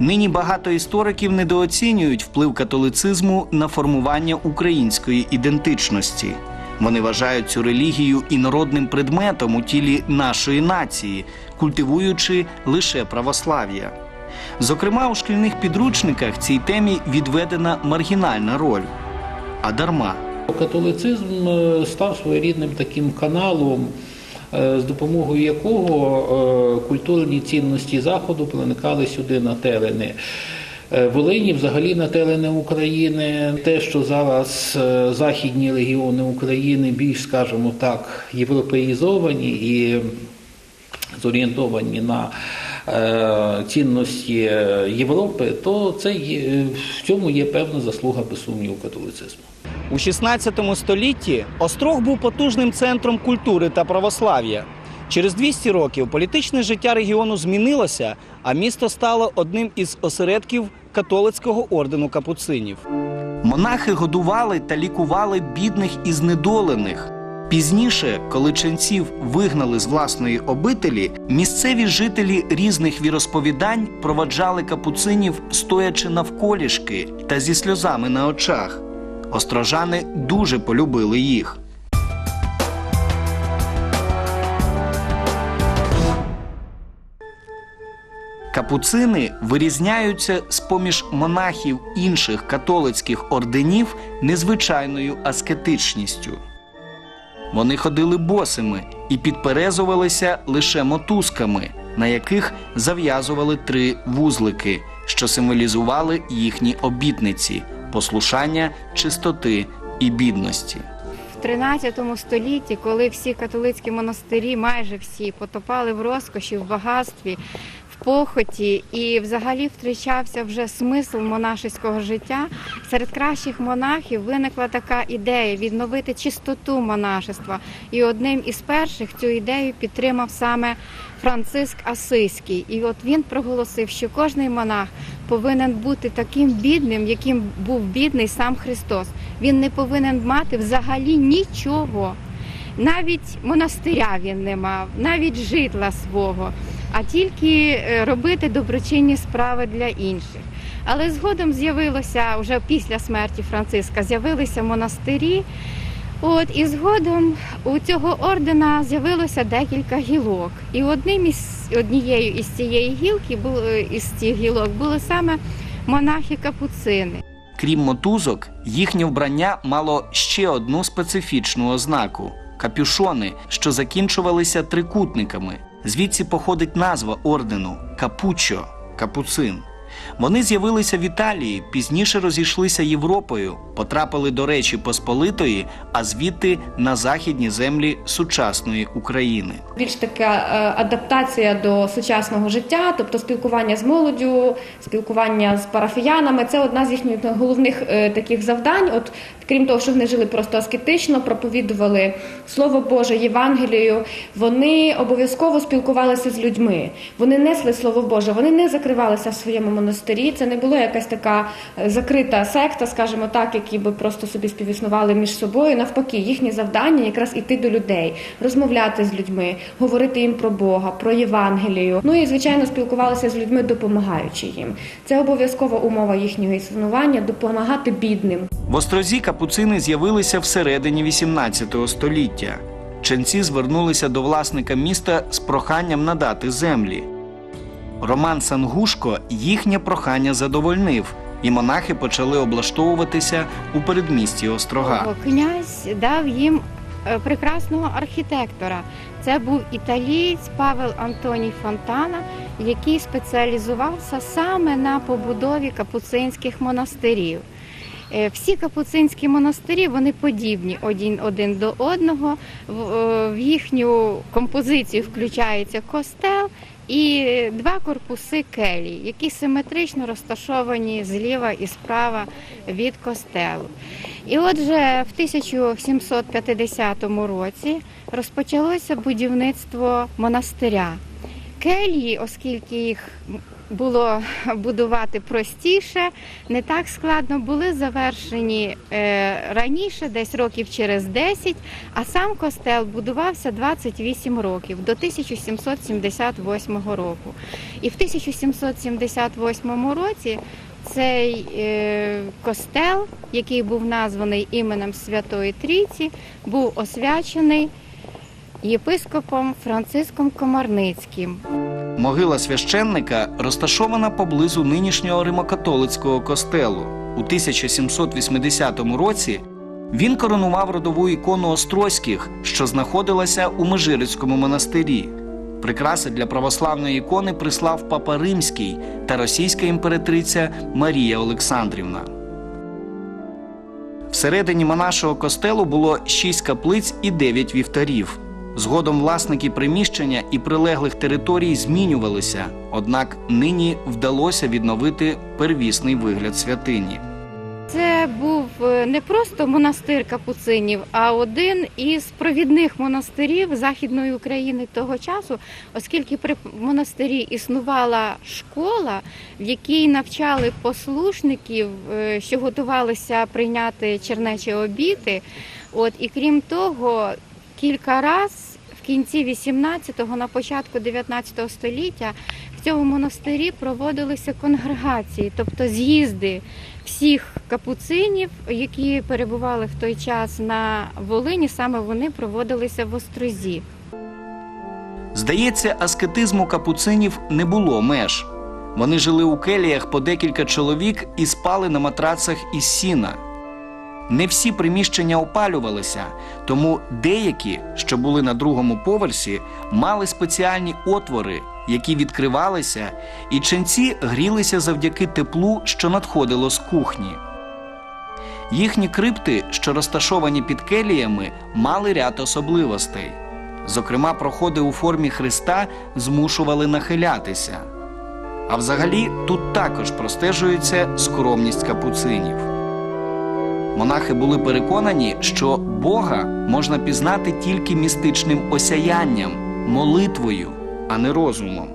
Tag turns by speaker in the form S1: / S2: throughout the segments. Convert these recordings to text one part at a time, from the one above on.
S1: Нині багато істориків недооцінюють вплив католицизму на формування української ідентичності. Вони вважають цю релігію інородним предметом у тілі нашої нації, культивуючи лише православ'я. Зокрема, у шкільних підручниках цій темі відведена маргінальна роль. А дарма.
S2: Католицизм е, став своєрідним таким каналом, з допомогою якого е, культурні цінності Заходу проникали сюди на терени. е, Волині, взагалі на терени України, те, що зараз е, західні регіони України більш, скажімо так, європеїзовані і зорієнтовані на е, цінності Європи, то це в цьому є певна заслуга без сумніву католицизму.
S1: У 16 столітті Острог був потужним центром культури та православ'я. Через 200 років політичне життя регіону змінилося, а місто стало одним із осередків католицького ордену капуцинів. Монахи годували та лікували бідних і знедолених. Пізніше, коли ченців вигнали з власної обителі, місцеві жителі різних віросповідань проваджали капуцинів, стоячи навколішки та зі сльозами на очах. Острожани дуже полюбили їх. Капуцини вирізняються з поміж монахів інших католицьких орденів незвичайною аскетичністю. Вони ходили босими і підперезувалися лише мотузками, на яких зав'язували три вузлики, що символізували їхні обітниці послушання, чистоти і бідності.
S3: В 13 столітті, коли всі католицькі монастирі, майже всі, потопали в розкоші, в багатстві, похоті і взагалі втрачався вже смисл монашеського життя, серед кращих монахів виникла така ідея відновити чистоту монашества. І одним із перших цю ідею підтримав саме Франциск Асиський. І от він проголосив, що кожний монах повинен бути таким бідним, яким був бідний сам Христос. Він не повинен мати взагалі нічого. Навіть монастиря він не мав, навіть житла свого, а тільки е, робити доброчинні справи для інших. Але згодом з'явилося вже після смерті Франциска, з'явилися монастирі. От і згодом у цього ордена з'явилося декілька гілок. І одним із однією із цієї гілки е, із цих гілок були саме монахи-капуцини.
S1: Крім мотузок, їхнє вбрання мало ще одну специфічну ознаку капюшони, що закінчувалися трикутниками. Звідси походить назва ордену капучо капуцин. Вони з'явилися в Італії, пізніше розійшлися Європою, потрапили до Речі Посполитої, а звідти на західні землі сучасної України.
S4: більш така е, адаптація до сучасного життя, тобто спілкування з молоддю, спілкування з парафіянами. Це одна з їхніх головних е, таких завдань. От крім того, що вони жили просто аскетично, проповідували Слово Боже, Євангелію. Вони обов'язково спілкувалися з людьми. Вони несли Слово Боже, вони не закривалися в своєму монастирі. Це не була якась така е, закрита секта, скажімо так, які би просто собі співіснували між собою. Навпаки, їхнє завдання якраз іти до людей, розмовляти з людьми, говорити їм про Бога, про Євангелію. Ну і звичайно спілкувалися з людьми, допомагаючи їм. Це обов'язкова умова їхнього існування допомагати бідним.
S1: В Острозі капуцини з'явилися всередині 18 століття. Ченці звернулися до власника міста з проханням надати землі. Роман Сангушко їхнє прохання задовольнив, і монахи почали облаштовуватися у передмісті Острога.
S3: Князь дав їм е, прекрасного архітектора. Це був італієць Павел Антоній Фонтана, який спеціалізувався саме на побудові капуцинських монастирів. Е, Всі капуцинські монастирі вони подібні один, один до одного. В, е, в їхню композицію включається костел і два корпуси келій, які симетрично розташовані зліва і справа від костелу. І отже, в 1750 році розпочалося будівництво монастиря. келії, оскільки їх було будувати простіше, не так складно, були завершені е, раніше, десь років через 10, а сам костел будувався 28 років до 1778 року. І в 1778 році цей е, костел, який був названий іменем Святої Трійці, був освячений єпископом Франциском Комарницьким.
S1: Могила священника розташована поблизу нинішнього римокатолицького костелу. У 1780 році він коронував родову ікону Острозьких, що знаходилася у Межирицькому монастирі. Прикраси для православної ікони прислав папа Римський та російська імператриця Марія Олександрівна. Всередині монашого костелу було шість каплиць і дев'ять вівтарів. Згодом власники приміщення і прилеглих територій змінювалися, однак нині вдалося відновити первісний вигляд святині.
S3: Це був е, не просто монастир капуцинів, а один із провідних монастирів Західної України того часу, оскільки при монастирі існувала школа, в якій навчали послушників, е, що готувалися прийняти чернечі обіти. От і крім того, кілька раз в кінці 18-го, на початку 19 століття в цьому монастирі проводилися конгрегації, тобто з'їзди всіх капуцинів, які перебували в той час на Волині, саме вони проводилися в Острозі.
S1: Здається, аскетизму капуцинів не було меж. Вони жили у келіях по декілька чоловік і спали на матрацах із сіна. Не всі приміщення опалювалися, тому деякі, що були на другому поверсі, мали спеціальні отвори, які відкривалися, і ченці грілися завдяки теплу, що надходило з кухні. Їхні крипти, що розташовані під келіями, мали ряд особливостей. Зокрема, проходи у формі Христа змушували нахилятися. А взагалі тут також простежується скромність капуцинів. Монахи були переконані, що Бога можна пізнати тільки містичним осяянням, молитвою, а не розумом.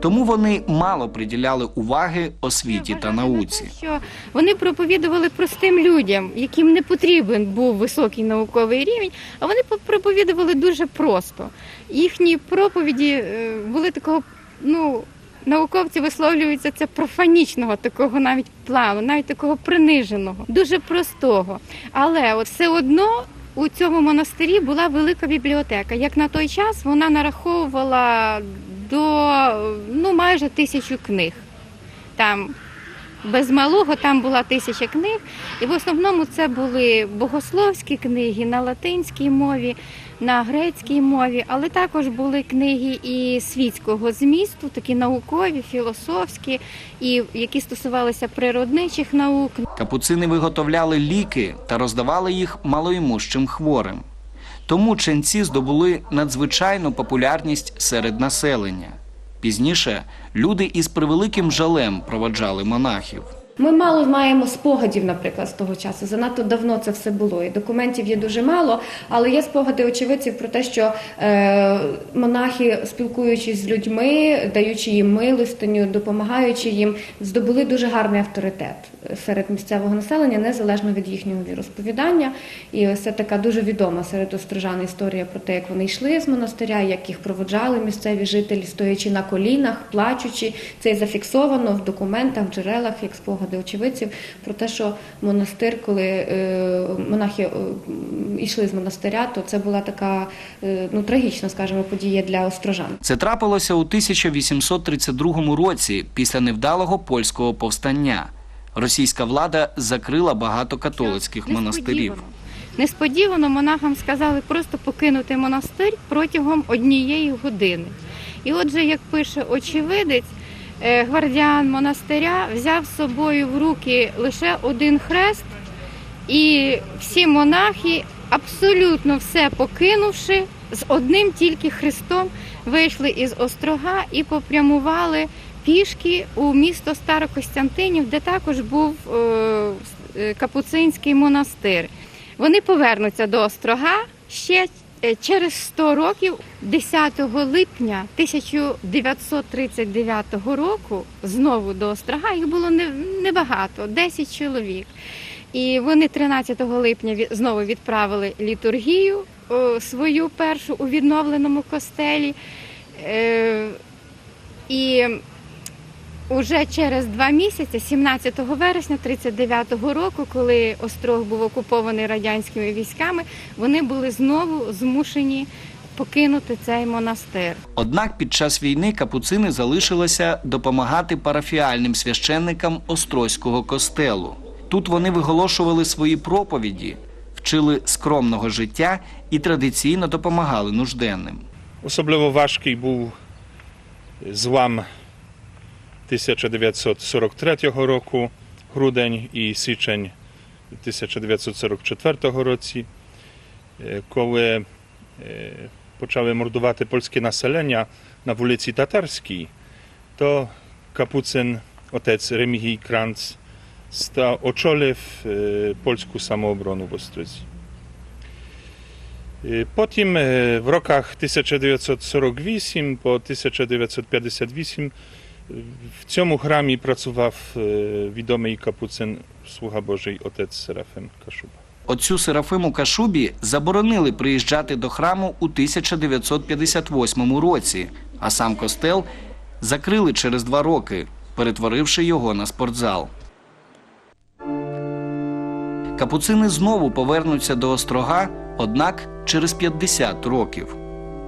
S1: Тому вони мало приділяли уваги освіті та науці.
S3: Що вони проповідували простим людям, яким не потрібен був високий науковий рівень, а вони проповідували дуже просто. Їхні проповіді е, були такого, ну. Науковці висловлюються це профанічного такого навіть плану, навіть такого приниженого, дуже простого. Але от все одно у цьому монастирі була велика бібліотека. Як на той час вона нараховувала до ну майже тисячу книг. Там без малого там була тисяча книг, і в основному це були богословські книги на латинській мові, на грецькій мові, але також були книги і світського змісту, такі наукові, філософські, і які стосувалися природничих наук.
S1: Капуцини виготовляли ліки та роздавали їх малоімущим хворим. Тому ченці здобули надзвичайну популярність серед населення. Пізніше люди із превеликим жалем проводжали монахів.
S4: Ми мало маємо спогадів, наприклад, з того часу. Занадто давно це все було. І документів є дуже мало, але є спогади очевидців про те, що е, монахи, спілкуючись з людьми, даючи їм милостиню, допомагаючи їм, здобули дуже гарний авторитет серед місцевого населення, незалежно від їхнього віросповідання. І це така дуже відома серед острожан історія про те, як вони йшли з монастиря, як їх проводжали місцеві жителі, стоячи на колінах, плачучи. Це зафіксовано в документах, в джерелах, як спогади очевидців про те, що монастир, коли е, монахи е, йшли з монастиря, то це була така е, ну трагічна, скажімо, подія для острожан.
S1: Це трапилося у 1832 році після невдалого польського повстання. Російська влада закрила багато католицьких монастирів.
S3: Несподівано. Несподівано монахам сказали просто покинути монастир протягом однієї години. І отже, як пише очевидець, гвардіан монастиря взяв з собою в руки лише один хрест, і всі монахи, абсолютно все покинувши, з одним тільки хрестом вийшли із острога і попрямували пішки у місто Старокостянтинів, де також був е, е, капуцинський монастир. Вони повернуться до острога ще Е, Через 100 років, 10 липня 1939 року, знову до Острога, їх було небагато, 10 чоловік. І вони 13 липня знову відправили літургію свою першу у відновленому костелі. Е, І Уже через два місяці, 17 вересня 39-го року, коли острог був окупований радянськими військами, вони були знову змушені покинути цей монастир.
S1: Однак під час війни капуцини залишилися допомагати парафіальним священникам Острозького костелу. Тут вони виголошували свої проповіді, вчили скромного життя і традиційно допомагали нужденним.
S5: Особливо важкий був злам 1943 року, грудень і січень 1944 році, е, коли е, почали мордувати польskie населення на вулиці Татарській, то капуцин, отець Ремігій Кранц, ста, очолив е, польську самооборону в Острозі. Е, Потім е, в роках 1948 по 1958 в цьому храмі працював відомий капуцин Слуга Божий отець Серафим Кашуба.
S1: Отцю Серафиму Кашубі заборонили приїжджати до храму у 1958 році, а сам костел закрили через два роки, перетворивши його на спортзал. Капуцини знову повернуться до острога, однак через 50 років.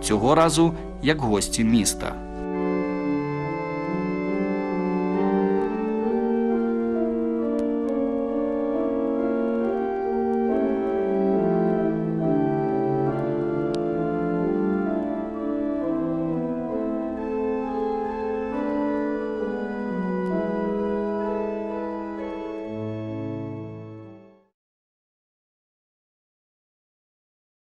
S1: Цього разу як гості міста.